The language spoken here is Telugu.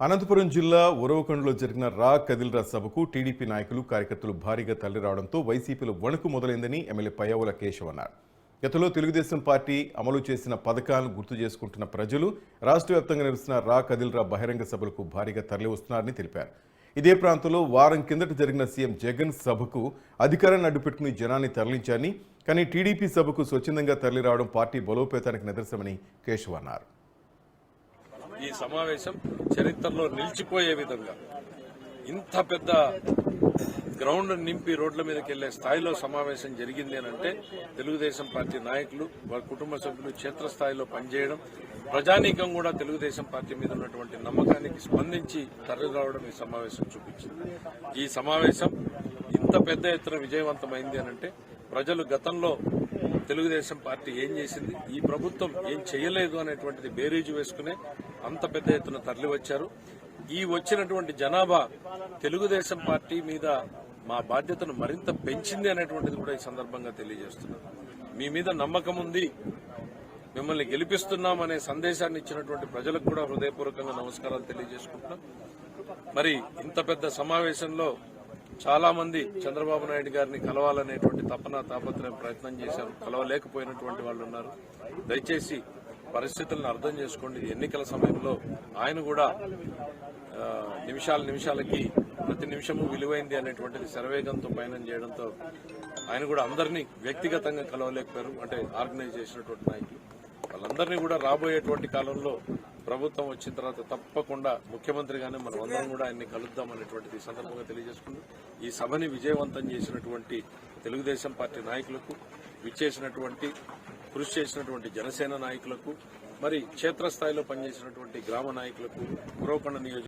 అనంతపురం జిల్లా ఉరవకొండలో జరిగిన రా కదిల్రా సభకు టీడీపీ నాయకులు కార్యకర్తలు భారీగా తరలిరావడంతో వైసీపీలో వణుకు మొదలైందని ఎమ్మెల్యే పయ్యావుల కేశవ్ అన్నారు. గతంలో తెలుగుదేశం పార్టీ అమలు చేసిన పథకాలను గుర్తు చేసుకుంటున్న ప్రజలు రాష్ట్ర వ్యాప్తంగా నిర్వహిస్తున్న రా కదిల్రా బహిరంగ సభలకు భారీగా తరలివస్తున్నారని తెలిపారు. ఇదే ప్రాంతంలో వారం కిందట జరిగిన సీఎం జగన్ సభకు అధికారాన్ని అడ్డుపెట్టుకుని జనాన్ని తరలించారని కానీ టీడీపీ సభకు స్వచ్ఛందంగా తరలిరావడం పార్టీ బలోపేతానికి నిదర్శనమని కేశవ్ అన్నారు. ఈ సమావేశం చరిత్రలో నిలిచిపోయే విధంగా. ఇంత పెద్ద గ్రౌండ్ నింపి రోడ్ల మీదకి వెళ్ళే స్థాయిలో సమావేశం జరిగింది అంటే తెలుగుదేశం పార్టీ నాయకులు వారి కుటుంబ సభ్యులు క్షేత్రస్థాయిలో పనిచేయడం ప్రజానీకం కూడా తెలుగుదేశం పార్టీ మీద ఉన్నటువంటి నమ్మకానికి స్పందించి తరలిరావడం ఈ సమావేశం చూపించింది. ఈ సమావేశం ఇంత పెద్ద ఎత్తున విజయవంతమైంది అని అంటే ప్రజలు గతంలో తెలుగుదేశం పార్టీ ఏం చేసింది? ఈ ప్రభుత్వం ఏం చేయలేదు అనేటువంటిది బేరీజు వేసుకునే అంత పెద్ద ఎత్తున తరలి వచ్చారు ఈ వచ్చినటువంటి జనాభా తెలుగుదేశం పార్టీ మీద మా బాధ్యతను మరింత పెంచింది అనేటువంటిది కూడా ఈ సందర్భంగా తెలియజేస్తున్నాం మీ మీద నమ్మకం ఉంది. మిమ్మల్ని గెలిపిస్తున్నాం అనే సందేశాన్ని ఇచ్చినటువంటి ప్రజలకు కూడా హృదయపూర్వకంగా నమస్కారాలు తెలియజేసుకుంటున్నాం. మరి ఇంత పెద్ద సమావేశంలో చాలా మంది చంద్రబాబు నాయుడు గారిని కలవాలనేటువంటి తపన తాపత్రయం ప్రయత్నం చేశారు. కలవలేకపోయినటువంటి వాళ్ళు ఉన్నారు. దయచేసి పరిస్థితులను అర్థం చేసుకోండి. ఎన్నికల సమయంలో ఆయన కూడా నిమిషాల నిమిషాలకి ప్రతి నిమిషము విలువైంది అనేటువంటిది శరవేగంతో పయనం చేయడంతో ఆయన కూడా అందరినీ వ్యక్తిగతంగా కలవలేకపోయారు. అంటే ఆర్గనైజ్ చేసినటువంటి నాయకులు. వాళ్ళందరినీ కూడా రాబోయేటువంటి కాలంలో ప్రభుత్వం వచ్చిన తర్వాత తప్పకుండా ముఖ్యమంత్రిగానే మనం అందరం కూడా ఆయన్ని కలుద్దాం అనేటువంటిది సందర్భంగా తెలియజేసుకుంటూ ఈ సభని విజయవంతం చేసినటువంటి తెలుగుదేశం పార్టీ నాయకులకు విచ్చేసినటువంటి కృషి చేసినటువంటి జనసేన నాయకులకు మరి క్షేత్రస్థాయిలో పనిచేసినటువంటి గ్రామ నాయకులకు పురోకొండ నియోజక